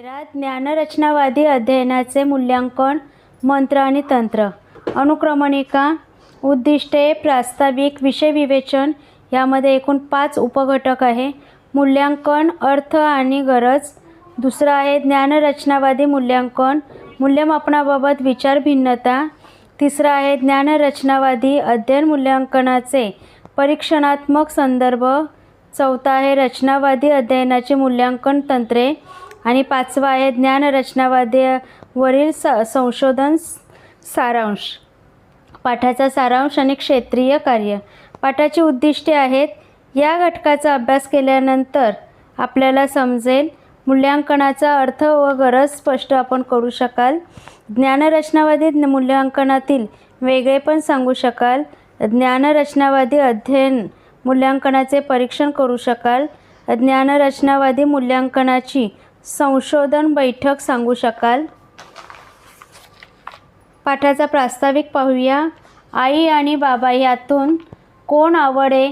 तेरा ज्ञानरचनावादी अध्ययनाचे मूल्यांकन मंत्र आणि तंत्र. अनुक्रमणिका उद्दिष्टे प्रास्ताविक विषय विवेचन यामध्ये एकूण पाच उपघटक आहे. मूल्यांकन अर्थ आणि गरज. दुसरं आहे ज्ञानरचनावादी मूल्यांकन मूल्यमापनाबाबत विचार भिन्नता. तिसरं आहे ज्ञानरचनावादी अध्ययन मूल्यांकनाचे परीक्षणात्मक संदर्भ. चौथा आहे रचनावादी अध्ययनाचे मूल्यांकन तंत्रे. आणि पाचवा आहे ज्ञानरचनावादी वरील स संशोधन सारांश. पाठाचा सारांश आणि क्षेत्रीय कार्य. पाठाची उद्दिष्टे आहेत या घटकाचा अभ्यास केल्यानंतर आपल्याला समजेल मूल्यांकनाचा अर्थ व गरज स्पष्ट आपण करू शकाल. ज्ञानरचनावादी मूल्यांकनातील वेगळेपण सांगू शकाल. ज्ञानरचनावादी अध्ययन मूल्यांकनाचे परीक्षण करू शकाल. ज्ञानरचनावादी मूल्यांकनाची संशोधन बैठक सांगू शकाल? पाठाचा प्रास्ताविक पाहूया. आई आणि बाबा यातून कोण आवडे?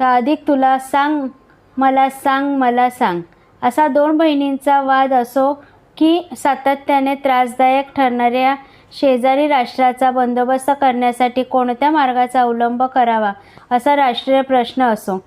अधिक तुला सांग मला सांग मला सांग. असा दोन बहिणींचा वाद असो की सातत्याने त्रासदायक ठरणाऱ्या शेजारी राष्ट्राचा बंदोबस्त करण्यासाठी कोणत्या मार्गाचा अवलंब करावा असा राष्ट्रीय प्रश्न असो.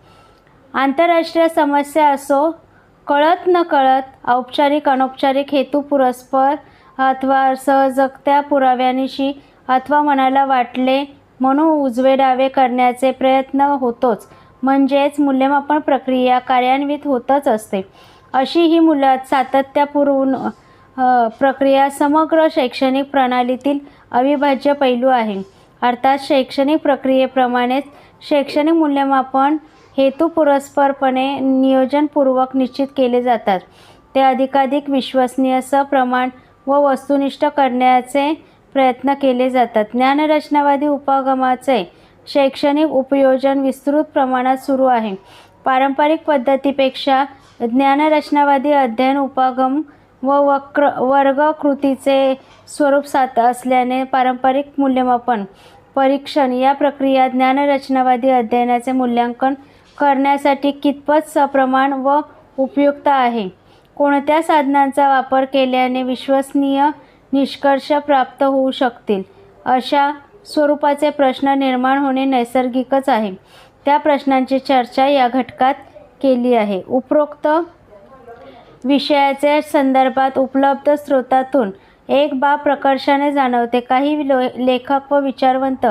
आंतरराष्ट्रीय समस्या असो कळत न कळत औपचारिक अनौपचारिक हेतू पुरस्पर अथवा सहजगत्या पुराव्यानिशी अथवा मनाला वाटले म्हणून उजवे डावे करण्याचे प्रयत्न होतोच. म्हणजेच मूल्यमापन प्रक्रिया कार्यान्वित होतच असते. अशी ही मुलं सातत्यपूर्ण प्रक्रिया समग्र शैक्षणिक प्रणालीतील अविभाज्य पैलू आहे. अर्थात शैक्षणिक प्रक्रियेप्रमाणेच शैक्षणिक मूल्यमापन हेतुपुरस्परपणे नियोजनपूर्वक निश्चित केले जातात. ते अधिकाधिक विश्वसनीय सप्रमाण व वस्तुनिष्ठ करण्याचे प्रयत्न केले जातात. ज्ञानरचनावादी उपगमाचे शैक्षणिक उपयोजन विस्तृत प्रमाणात सुरू आहे. पारंपरिक पद्धतीपेक्षा ज्ञानरचनावादी अध्ययन उपगम व वक्र वर्गकृतीचे स्वरूप सात असल्याने पारंपरिक मूल्यमापन परीक्षण या प्रक्रिया ज्ञानरचनावादी अध्ययनाचे मूल्यांकन करण्यासाठी कितपत सप्रमाण व उपयुक्त आहे? कोणत्या साधनांचा वापर केल्याने विश्वसनीय निष्कर्ष प्राप्त होऊ शकतील? अशा स्वरूपाचे प्रश्न निर्माण होणे नैसर्गिकच आहे. त्या प्रश्नांची चर्चा या घटकात केली आहे. उपरोक्त विषयाच्या संदर्भात उपलब्ध स्रोतातून एक बाब प्रकर्षाने जाणवते. काही लो लेखक व विचारवंत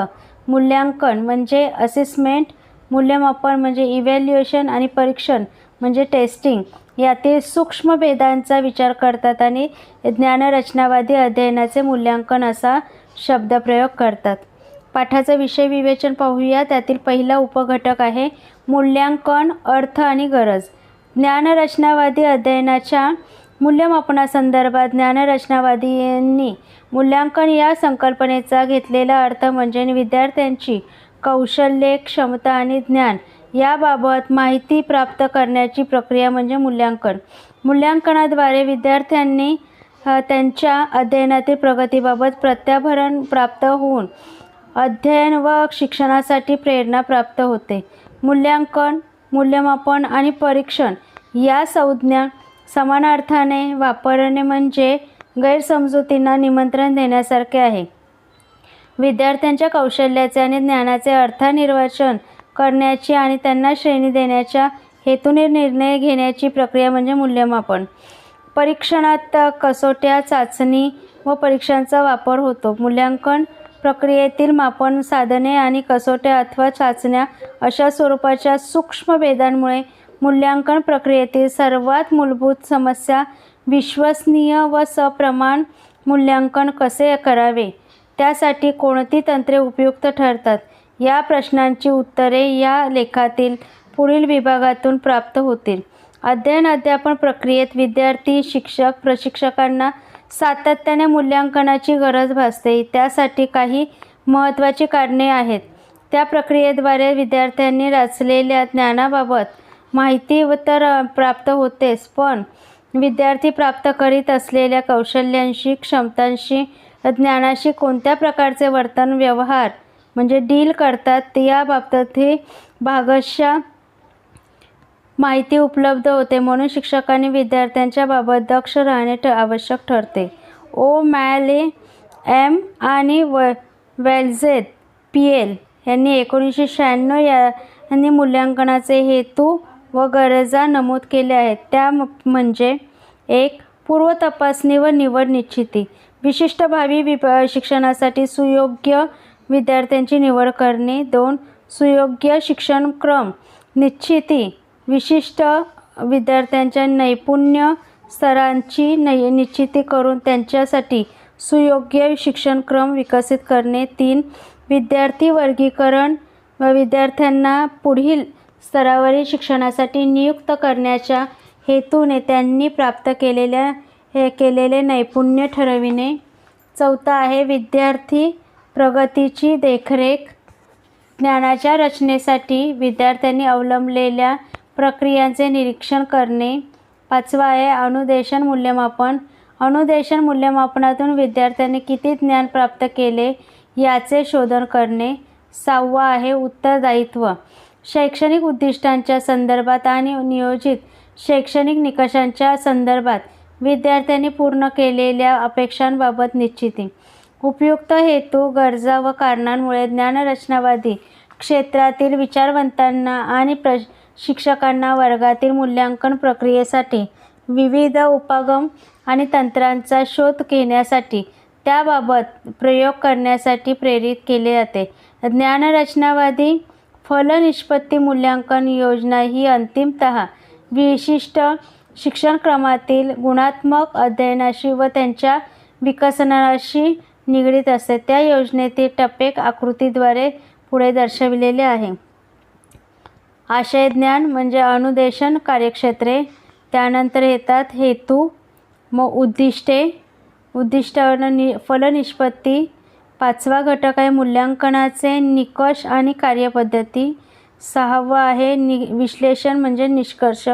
मूल्यांकन म्हणजे असेसमेंट मूल्यमापन म्हणजे इव्हॅल्युएशन आणि परीक्षण म्हणजे टेस्टिंग यातील सूक्ष्म भेदांचा विचार करतात आणि ज्ञानरचनावादी अध्ययनाचे मूल्यांकन असा शब्दप्रयोग करतात. पाठाचा विषय विवेचन पाहूया. त्यातील पहिला उपघटक आहे मूल्यांकन अर्थ आणि गरज. ज्ञानरचनावादी अध्ययनाच्या मूल्यमापनासंदर्भात ज्ञानरचनावादींनी मूल्यांकन या संकल्पनेचा घेतलेला अर्थ म्हणजे विद्यार्थ्यांची कौशल्ये क्षमता आणि ज्ञान याबाबत माहिती प्राप्त करण्याची प्रक्रिया म्हणजे मूल्यांकन. मूल्यांकनाद्वारे विद्यार्थ्यांनी त्यांच्या अध्ययनातील प्रगतीबाबत प्रत्याभरण प्राप्त होऊन अध्ययन व शिक्षणासाठी प्रेरणा प्राप्त होते. मूल्यांकन मूल्यमापन आणि परीक्षण या संज्ञा समानार्थाने वापरणे म्हणजे गैरसमजुतींना निमंत्रण देण्यासारखे आहे. विद्यार्थ्यांच्या कौशल्याचे आणि ज्ञानाचे अर्थनिर्वाचन करण्याची आणि त्यांना श्रेणी देण्याच्या हेतूने निर्णय घेण्याची प्रक्रिया म्हणजे मूल्यमापन. परीक्षणात कसोट्या चाचणी व परीक्षांचा वापर होतो. मूल्यांकन प्रक्रियेतील मापन साधने आणि कसोट्या अथवा चाचण्या अशा स्वरूपाच्या सूक्ष्म भेदांमुळे मूल्यांकन प्रक्रियेतील सर्वात मूलभूत समस्या विश्वसनीय व सप्रमाण मूल्यांकन कसे करावे? त्यासाठी कोणती तंत्रे उपयुक्त ठरतात? या प्रश्नांची उत्तरे या लेखातील पुढील विभागातून प्राप्त होतील. अध्ययन अध्यापन प्रक्रियेत विद्यार्थी शिक्षक प्रशिक्षकांना सातत्याने मूल्यांकनाची गरज भासते. त्यासाठी काही महत्त्वाची कारणे आहेत. त्या प्रक्रियेद्वारे विद्यार्थ्यांनी रचलेल्या ज्ञानाबाबत माहिती तर प्राप्त होतेच पण विद्यार्थी प्राप्त करीत असलेल्या कौशल्यांशी क्षमतांशी ज्ञानाशी कोणत्या प्रकारचे वर्तन व्यवहार म्हणजे डील करतात याबाबतही भागशा माहिती उपलब्ध होते म्हणून शिक्षकांनी विद्यार्थ्यांच्या बाबत दक्ष राहणे ठ आवश्यक ठरते. ओ मॅले एम आणि व वेल्झेत पी एल यांनी एकोणीसशे शहाण्णव या यांनी मूल्यांकनाचे हेतू व गरजा नमूद केल्या आहेत. त्या म्हणजे एक पूर्वतपासणी व निवड निश्चिती. विशिष्ट भावी विप शिक्षणासाठी सुयोग्य विद्यार्थ्यांची निवड करणे. दोन सुयोग्य शिक्षणक्रम निश्चिती. विशिष्ट विद्यार्थ्यांच्या नैपुण्य स्तरांची नै निश्चिती करून त्यांच्यासाठी सुयोग्य शिक्षणक्रम विकसित करणे. तीन विद्यार्थी वर्गीकरण. व विद्यार्थ्यांना पुढील स्तरावरील शिक्षणासाठी नियुक्त करण्याच्या हेतूने त्यांनी प्राप्त केलेल्या हे केलेले नैपुण्य ठरविणे. चौथा आहे विद्यार्थी प्रगतीची देखरेख. ज्ञानाच्या रचनेसाठी विद्यार्थ्यांनी अवलंबलेल्या प्रक्रियांचे निरीक्षण करणे. पाचवा आहे अनुदेशन मूल्यमापन. अनुदेशन मूल्यमापनातून विद्यार्थ्यांनी किती ज्ञान प्राप्त केले याचे शोधन करणे. सहावा आहे उत्तरदायित्व. शैक्षणिक उद्दिष्टांच्या संदर्भात आणि नियोजित शैक्षणिक निकषांच्या संदर्भात विद्यार्थ्यांनी पूर्ण केलेल्या अपेक्षांबाबत निश्चिती. उपयुक्त हेतू गरजा व कारणांमुळे ज्ञानरचनावादी क्षेत्रातील विचारवंतांना आणि प्र शिक्षकांना वर्गातील मूल्यांकन प्रक्रियेसाठी विविध उपागम आणि तंत्रांचा शोध घेण्यासाठी त्याबाबत प्रयोग करण्यासाठी प्रेरित केले जाते. ज्ञानरचनावादी फलनिष्पत्ती मूल्यांकन योजना ही अंतिमत विशिष्ट शिक्षणक्रमातील गुणात्मक अध्ययनाशी व त्यांच्या विकसनाशी निगडीत असते. त्या योजनेतील टप्पे आकृतीद्वारे पुढे दर्शविलेले आहे. आशय ज्ञान म्हणजे अनुदेशन कार्यक्षेत्रे. त्यानंतर येतात हेतू मग उद्दिष्टे उद्दिष्टावरून नि फलनिष्पत्ती पाचवा घटक आहे मूल्यांकनाचे निकष आणि कार्यपद्धती. सहावा आहे नि विश्लेषण म्हणजे निष्कर्ष.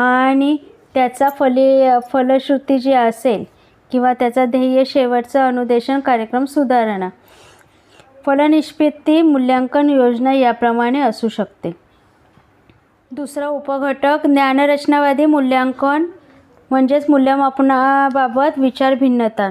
आणि त्याचा फली फलश्रुती जी असेल किंवा त्याचा ध्येय शेवटचा अनुदेशन कार्यक्रम सुधारणा. फलनिष्पत्ती मूल्यांकन योजना याप्रमाणे असू शकते. दुसरा उपघटक ज्ञानरचनावादी मूल्यांकन म्हणजेच मूल्यमापनाबाबत विचार भिन्नता.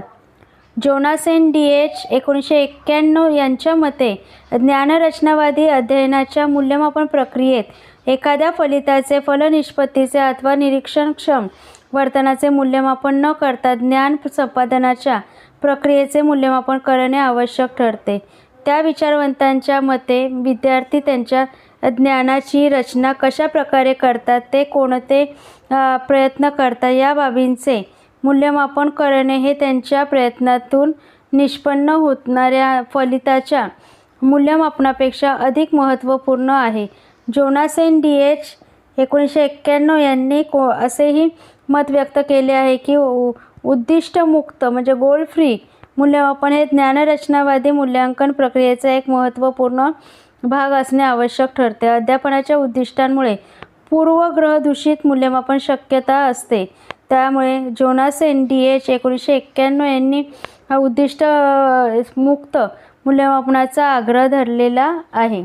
Jonassen D. एच. एकोणीसशे एक्क्याण्णव यांच्या मते ज्ञानरचनावादी अध्ययनाच्या मूल्यमापन प्रक्रियेत एखाद्या फलिताचे फलनिष्पत्तीचे अथवा निरीक्षणक्षम वर्तनाचे मूल्यमापन न करता ज्ञान संपादनाच्या प्रक्रियेचे मूल्यमापन करणे आवश्यक ठरते. त्या विचारवंतांच्या मते विद्यार्थी त्यांच्या ज्ञानाची रचना कशा प्रकारे करतात ते कोणते प्रयत्न करतात या बाबींचे मूल्यमापन करणे हे त्यांच्या प्रयत्नातून निष्पन्न होणाऱ्या फलिताच्या मूल्यमापनापेक्षा अधिक महत्त्वपूर्ण आहे. जोनासेन डी एच एकोणीसशे एक्क्याण्णव यांनी को असेही मत व्यक्त केले आहे की उ उद्दिष्टमुक्त म्हणजे गोल फ्री मूल्यमापन हे ज्ञानरचनावादी मूल्यांकन प्रक्रियेचा एक महत्त्वपूर्ण भाग असणे आवश्यक ठरते. अध्यापनाच्या उद्दिष्टांमुळे पूर्वग्रहदूषित मूल्यमापन शक्यता असते. त्यामुळे जोनास एन डी एच एकोणीसशे एक्क्याण्णव यांनी हा उद्दिष्ट मुक्त मूल्यमापनाचा आग्रह धरलेला आहे.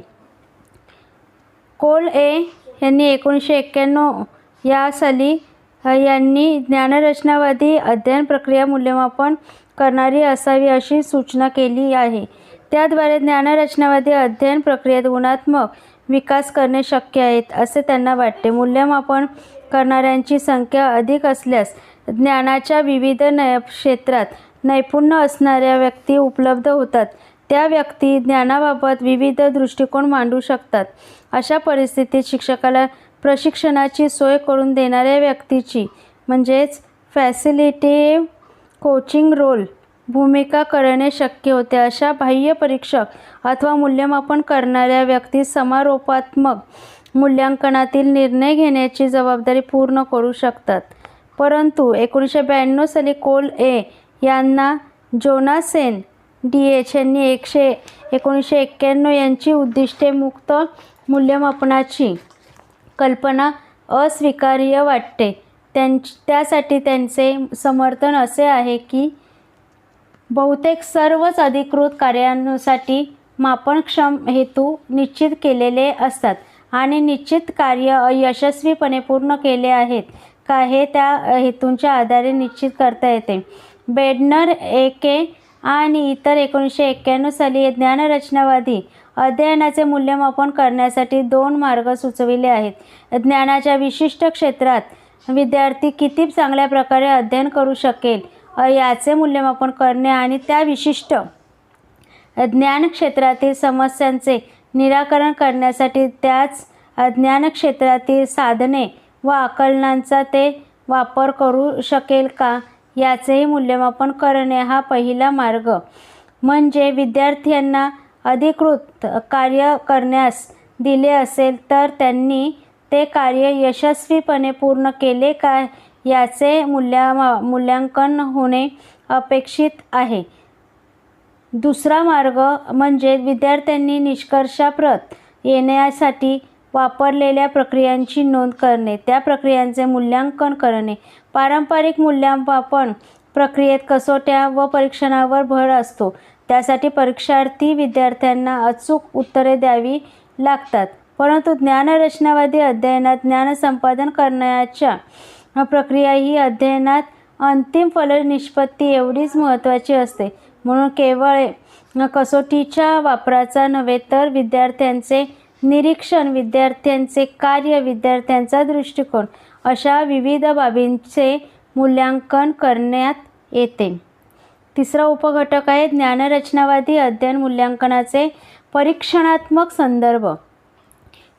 कोल ए यांनी एकोणीसशे एक्क्याण्णव या साली यांनी ज्ञानरचनावादी अध्ययन प्रक्रिया मूल्यमापन करणारी असावी अशी सूचना केली आहे. त्याद्वारे ज्ञानरचनावादी अध्ययन प्रक्रियेत गुणात्मक विकास करणे शक्य आहेत असे त्यांना वाटते. मूल्यमापन करणाऱ्यांची संख्या अधिक असल्यास ज्ञानाच्या विविध नय क्षेत्रात नैपुण्य असणाऱ्या व्यक्ती उपलब्ध होतात. त्या व्यक्ती ज्ञानाबाबत विविध दृष्टिकोन मांडू शकतात. अशा परिस्थितीत शिक्षकाला प्रशिक्षणाची सोय करून देणाऱ्या व्यक्तीची म्हणजेच फॅसिलिटेटिव्ह कोचिंग रोल भूमिका करणे शक्य होते. अशा बाह्य परीक्षक अथवा मूल्यमापन करणाऱ्या व्यक्ती समारोपात्मक मूल्यांकनातील निर्णय घेण्याची जबाबदारी पूर्ण करू शकतात. परंतु एकोणीसशे ब्याण्णव साली कोल ए यांना जोनासेन डी एच यांनी एकशे एकोणीसशे एक्क्याण्णव यांची उद्दिष्टे मुक्त मूल्यमापनाची कल्पना अस्वीकार्य वाटते. त्यां त्यासाठी त्यांचे समर्थन असे आहे की बहुतेक सर्वच अधिकृत कार्यांसाठी मापनक्षम हेतू निश्चित केलेले असतात आणि निश्चित कार्य यशस्वीपणे पूर्ण केले आहेत का हे त्या हेतूंच्या आधारे निश्चित करता येते. बेडनर एके आणि इतर एकोणीसशे एक्क्याण्णव साली ज्ञानरचनावादी अध्ययनाचे मूल्यमापन करण्यासाठी दोन मार्ग सुचविले आहेत. ज्ञानाच्या विशिष्ट क्षेत्रात विद्यार्थी किती चांगल्या प्रकारे अध्ययन करू शकेल याचे मूल्यमापन करणे आणि त्या विशिष्ट ज्ञान क्षेत्रातील समस्यांचे निराकरण करण्यासाठी त्याच ज्ञान क्षेत्रातील साधने व आकलनांचा ते वापर करू शकेल का? याचेही मूल्यमापन करणे हा पहिला मार्ग. म्हणजे विद्यार्थ्यांना अधिकृत कार्य करण्यास दिले असेल तर त्यांनी ते कार्य यशस्वीपणे पूर्ण केले का याचे मूल्या मूल्यांकन होणे अपेक्षित आहे. दुसरा मार्ग म्हणजे विद्यार्थ्यांनी निष्कर्षाप्रत येण्यासाठी वापरलेल्या प्रक्रियांची नोंद करणे त्या प्रक्रियांचे मूल्यांकन करणे पारंपरिक मूल्यमापन प्रक्रियेत कसोट्या व परीक्षणावर भर असतो. त्यासाठी परीक्षार्थी विद्यार्थ्यांना अचूक उत्तरे द्यावी लागतात. परंतु ज्ञानरचनावादी अध्ययनात ज्ञानसंपादन करण्याच्या प्रक्रिया ही अध्ययनात अंतिम फलनिष्पत्ती एवढीच महत्त्वाची असते. म्हणून केवळ कसोटीच्या वापराचा नव्हे तर विद्यार्थ्यांचे निरीक्षण विद्यार्थ्यांचे कार्य विद्यार्थ्यांचा दृष्टिकोन अशा विविध बाबींचे मूल्यांकन करण्यात येते. तिसरा उपघटक आहे ज्ञानरचनावादी अध्ययन मूल्यांकनाचे परीक्षणात्मक संदर्भ.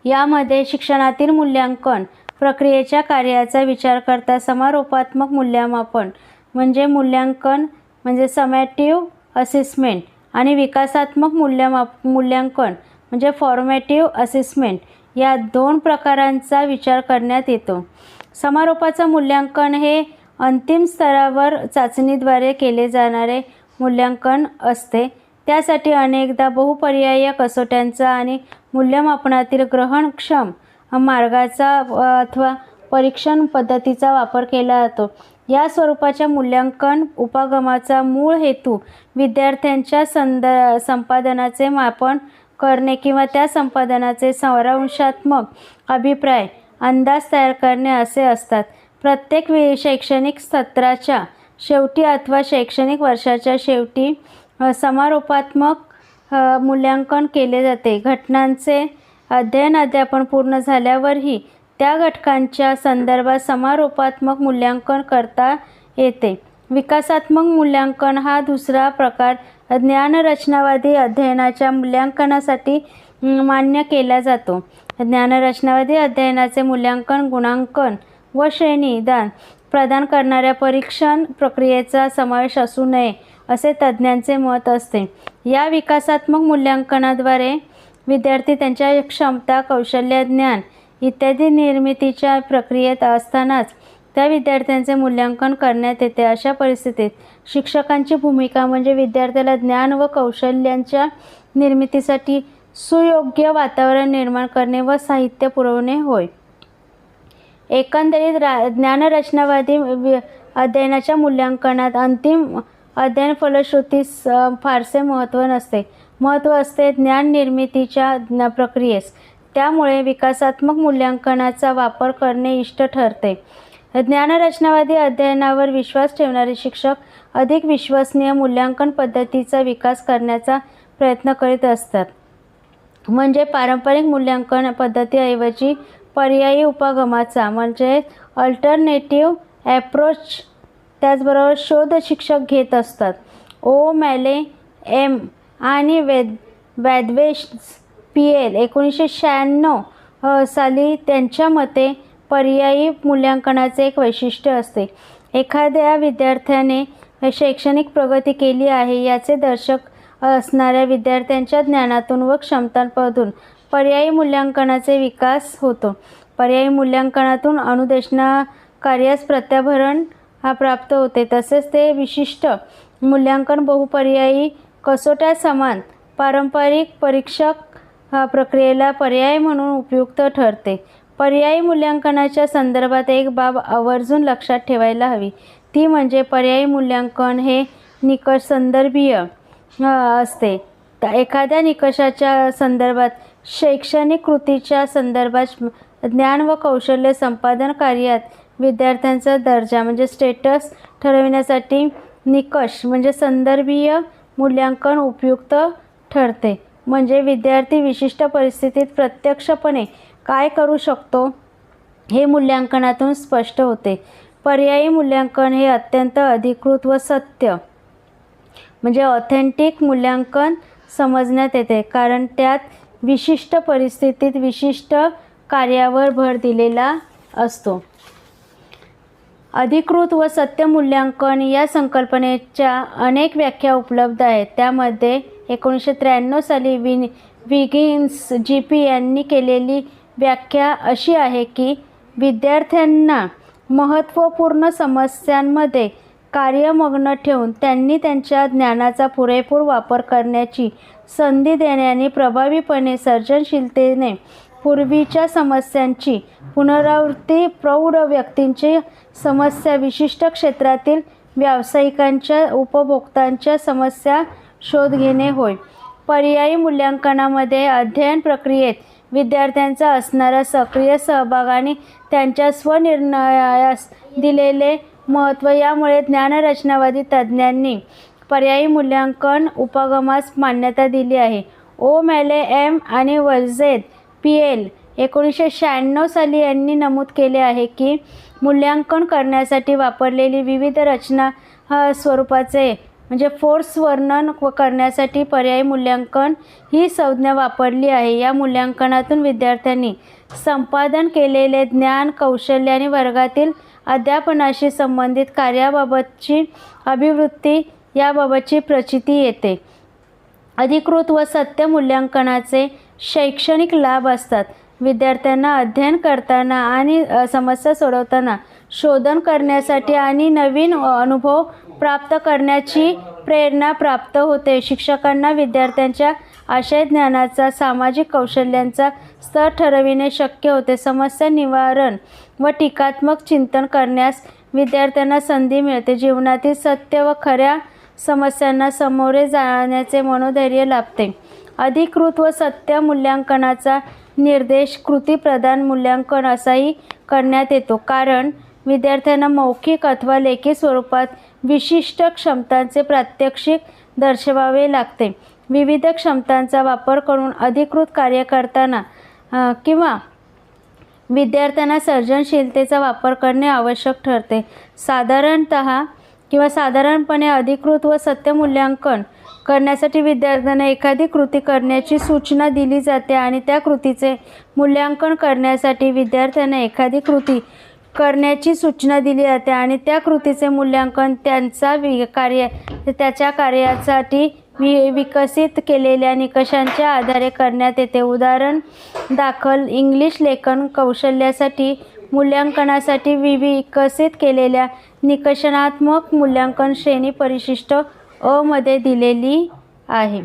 यामध्ये शिक्षणातील मूल्यांकन प्रक्रियेच्या कार्याचा विचार करता समारोपात्मक मूल्यमापन म्हणजे मूल्यांकन म्हणजे समॅटिव्ह असेसमेंट आणि विकासात्मक मूल्यमाप मूल्यांकन म्हणजे फॉर्मॅटिव्ह असेसमेंट या दोन प्रकारांचा विचार करण्यात येतो. समारोपाचं मूल्यांकन हे अंतिम स्तरावर चाचणीद्वारे केले जाणारे मूल्यांकन असते. त्यासाठी अनेकदा बहुपर्याय कसोट्यांचा आणि मूल्यमापनातील ग्रहणक्षम मार्गाचा अथवा परीक्षण पद्धतीचा वापर केला जातो. या स्वरूपाच्या मूल्यांकन उपागमाचा मूळ हेतू विद्यार्थ्यांच्या संद संपादनाचे मापन करणे किंवा त्या संपादनाचे सारांशात्मक अभिप्राय अंदाज तयार करणे असे असतात. प्रत्येक वे शैक्षणिक सत्राच्या शेवटी अथवा शैक्षणिक वर्षाच्या शेवटी समारोपात्मक मूल्यांकन केले जाते. घटनांचे अध्ययन अध्यापन पूर्ण झाल्यावरही त्या घटकांच्या संदर्भात समारोपात्मक मूल्यांकन करता येते. विकासात्मक मूल्यांकन हा दुसरा प्रकार ज्ञानरचनावादी अध्ययनाच्या मूल्यांकनासाठी मान्य केला जातो. ज्ञानरचनावादी अध्ययनाचे मूल्यांकन गुणांकन व श्रेणी दान प्रदान करणाऱ्या परीक्षण प्रक्रियेचा समावेश असू नये असे तज्ज्ञांचे मत असते. या विकासात्मक मूल्यांकनाद्वारे विद्यार्थी त्यांच्या क्षमता कौशल्य ज्ञान इत्यादी निर्मितीच्या प्रक्रियेत असतानाच त्या विद्यार्थ्यांचे मूल्यांकन करण्यात येते. अशा परिस्थितीत शिक्षकांची भूमिका म्हणजे विद्यार्थ्याला ज्ञान व कौशल्यांच्या निर्मितीसाठी सुयोग्य वातावरण निर्माण करणे व साहित्य पुरवणे होय. एकंदरीत रा ज्ञानरचनावादी अध्ययनाच्या मूल्यांकनात अंतिम अध्ययन फलश्रुतीस फारसे महत्त्व नसते. महत्त्व असते ज्ञान निर्मितीच्या प्रक्रियेस. त्यामुळे विकासात्मक मूल्यांकनाचा वापर करणे इष्ट ठरते. ज्ञानरचनावादी अध्ययनावर विश्वास ठेवणारे शिक्षक अधिक विश्वसनीय मूल्यांकन पद्धतीचा विकास करण्याचा प्रयत्न करीत असतात. म्हणजे पारंपरिक मूल्यांकन पद्धतीऐवजी पर्यायी उपगमाचा म्हणजे अल्टरनेटिव्ह ॲप्रोच त्याचबरोबर शोध शिक्षक घेत असतात. ओ मॅले एम आणि वेद वॅदवेश पी एल एकोणीसशे शहाण्णव साली त्यांच्या मते पर्यायी मूल्यांकनाचे एक वैशिष्ट्य असते. एखाद्या विद्यार्थ्याने शैक्षणिक प्रगती केली आहे याचे दर्शक असणाऱ्या विद्यार्थ्यांच्या ज्ञानातून व क्षमतांमधून पर्यायी मूल्यांकनाचे विकास होतो. पर्यायी मूल्यांकनातून अनुदेशना कार्यास प्रत्याभरण हा प्राप्त होते. तसेच ते विशिष्ट मूल्यांकन बहुपर्यायी कसोट्या समान पारंपरिक परीक्षक हा प्रक्रियेला पर्याय म्हणून उपयुक्त ठरते. पर्यायी मूल्यांकनाच्या संदर्भात एक बाब आवर्जून लक्षात ठेवायला हवी. ती म्हणजे पर्यायी मूल्यांकन हे निकष संदर्भीय असते. एखाद्या निकषाच्या संदर्भात शैक्षणिक कृतीच्या संदर्भात ज्ञान व कौशल्य संपादन कार्यात विद्यार्थ्यांचा दर्जा म्हणजे स्टेटस ठरविण्यासाठी निकष म्हणजे संदर्भीय मूल्यांकन उपयुक्त ठरते. म्हणजे विद्यार्थी विशिष्ट परिस्थितीत प्रत्यक्षपणे काय करू शकतो? हे मूल्यांकनातून स्पष्ट होते. पर्यायी मूल्यांकन हे अत्यंत अधिकृत व सत्य म्हणजे ऑथेंटिक मूल्यांकन समजण्यात येते कारण त्यात विशिष्ट परिस्थितीत विशिष्ट कार्यावर भर दिलेला असतो. अधिकृत व सत्य मूल्यांकन या संकल्पनेच्या अनेक व्याख्या उपलब्ध आहेत. त्यामध्ये एकोणीसशे त्र्याण्णव साली विन विगिन्स जी पी यांनी केलेली व्याख्या अशी आहे की विद्यार्थ्यांना महत्त्वपूर्ण समस्यांमध्ये कार्यमग्न ठेवून त्यांनी त्यांच्या ज्ञानाचा पुरेपूर वापर करण्याची संधी देण्याने प्रभावीपणे सर्जनशीलतेने पूर्वीच्या समस्यांची पुनरावृत्ती प्रौढ व्यक्तींची समस्या विशिष्ट क्षेत्रातील व्यावसायिकांच्या उपभोक्तांच्या समस्या शोध घेणे होय. पर्यायी मूल्यांकनामध्ये अध्ययन प्रक्रियेत विद्यार्थ्यांचा असणारा सक्रिय सहभाग आणि त्यांच्या स्वनिर्णयास दिलेले महत्त्व यामुळे ज्ञानरचनावादी तज्ज्ञांनी पर्यायी मूल्यांकन उपगमास मान्यता दिली आहे. ओ मॅले एम आणि वलझेद पी एल एकोणीसशे शहाण्णव साली यांनी नमूद केले आहे की मूल्यांकन करण्यासाठी वापरलेली विविध रचना हा स्वरूपाचे म्हणजे फोर्स वर्णन व करण्यासाठी पर्यायी मूल्यांकन ही संज्ञा वापरली आहे. या मूल्यांकनातून विद्यार्थ्यांनी संपादन केलेले ज्ञान कौशल्य आणि वर्गातील अध्यापनाशी संबंधित कार्याबाबतची अभिवृत्ती याबाबतची प्रचिती येते. अधिकृत व सत्य मूल्यांकनाचे शैक्षणिक लाभ असतात. विद्यार्थ्यांना अध्ययन करताना आणि समस्या सोडवताना शोधन करण्यासाठी आणि नवीन अनुभव प्राप्त करण्याची प्रेरणा प्राप्त होते. शिक्षकांना विद्यार्थ्यांच्या आशय ज्ञानाचा सामाजिक कौशल्यांचा स्तर ठरविणे शक्य होते. समस्या निवारण व टीकात्मक चिंतन करण्यास विद्यार्थ्यांना संधी मिळते. जीवनातील सत्य व खऱ्या समस्यांना सामोरे जाण्याचे मनोधैर्य लाभते. अधिकृत व सत्य मूल्यांकनाचा निर्देश कृतीप्रधान मूल्यांकन असाही करण्यात येतो. कारण विद्यार्थ्यांना मौखिक अथवा लेखी स्वरूपात विशिष्ट क्षमतांचे प्रात्यक्षिक दर्शवावे लागते. विविध क्षमतांचा वापर करून अधिकृत कार्य करताना किंवा विद्यार्थ्यांना सर्जनशीलतेचा वापर करणे आवश्यक ठरते. साधारणत किंवा साधारणपणे अधिकृत व सत्य मूल्यांकन करण्यासाठी विद्यार्थ्यांना एखादी कृती करण्याची सूचना दिली जाते आणि त्या कृतीचे मूल्यांकन करण्यासाठी विद्यार्थ्यांना एखादी कृती करण्याची सूचना दिली जाते आणि त्या कृतीचे मूल्यांकन त्यांचा वि कार्य त्याच्या कार्यासाठी वि विकसित केलेल्या निकषांच्या आधारे करण्यात येते. उदाहरण दाखल इंग्लिश लेखन कौशल्यासाठी मूल्यांकनासाठी वि विकसित केलेल्या निकषणात्मक मूल्यांकन श्रेणी परिशिष्ट अ मध्ये दिलेली आहे.